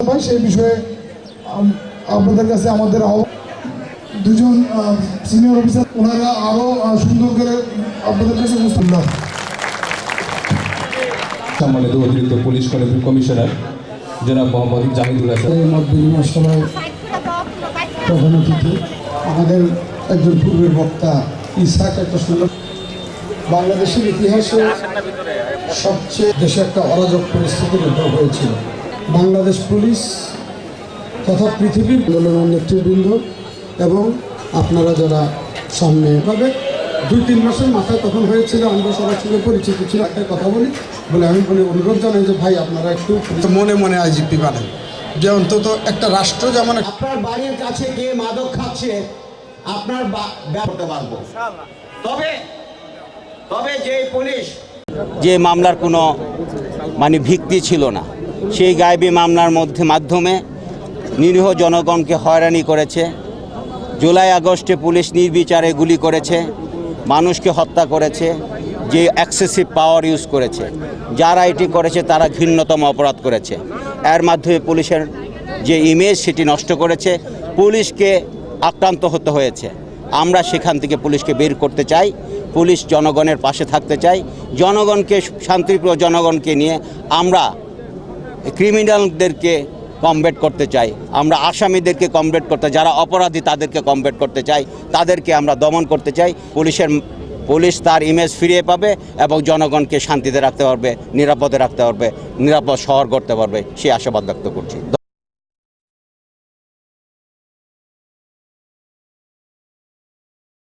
পাই সেই বিষয়ে আপনাদের কাছে আমাদের দুজন সিনিয়র অফিসার ওনারা আরও সুন্দর করে আপনাদের কাছে সম্মানিত অতিরিক্ত পুলিশ কমিশনার জনাব মোহাম্মদ জাহিদুল হাসান। প্রধান অতিথি আমাদের একজন পূর্বের বক্তা ইসাক একটা সুন্দর বাংলাদেশের ইতিহাসে সবচেয়ে দেশে একটা অরাজক পরিস্থিতির উদ্ভব হয়েছিল। বাংলাদেশ পুলিশ তথা পৃথিবীর আন্দোলনের নেতৃবৃন্দ এবং আপনারা যারা সামনে ভাবে দুই তিন মাসের মাথায় তখন হয়েছিল আমরা সবার সঙ্গে পরিচিত ছিল একটা কথা বলি বলে আমি বলে অনুরোধ জানাই যে ভাই আপনারা একটু মনে মনে আইজিপি বানান। যে অন্তত একটা রাষ্ট্র যেমন আপনার বাড়ির কাছে গিয়ে মাদক খাচ্ছে আপনার করতে পারব। তবে তবে যে পুলিশ যে মামলার কোনো মানে ভিত্তি ছিল না। সেই গায়েবী মামলার মধ্যে মাধ্যমে নিরীহ জনগণকে হয়রানি করেছে। জুলাই আগস্টে পুলিশ নির্বিচারে গুলি করেছে, মানুষকে হত্যা করেছে, যে অ্যাক্সেসিভ পাওয়ার ইউজ করেছে। যারা এটি করেছে তারা ঘৃণ্যতম অপরাধ করেছে। এর মাধ্যমে পুলিশের যে ইমেজ সেটি নষ্ট করেছে। পুলিশকে আক্রান্ত হতে হয়েছে। আমরা সেখান থেকে পুলিশকে বের করতে চাই। পুলিশ জনগণের পাশে থাকতে চাই। জনগণকে, শান্তিপ্রিয় জনগণকে নিয়ে আমরা ক্রিমিনালদেরকে কমবেট করতে চাই। আমরা আসামিদেরকে কমবেট করতে যারা অপরাধী তাদেরকে কমবেট করতে চাই, তাদেরকে আমরা দমন করতে চাই। পুলিশের, পুলিশ তার ইমেজ ফিরিয়ে পাবে এবং জনগণকে শান্তিতে রাখতে পারবে, নিরাপদে রাখতে পারবে, নিরাপদ শহর করতে পারবে। সেই আশাবাদ ব্যক্ত করছি।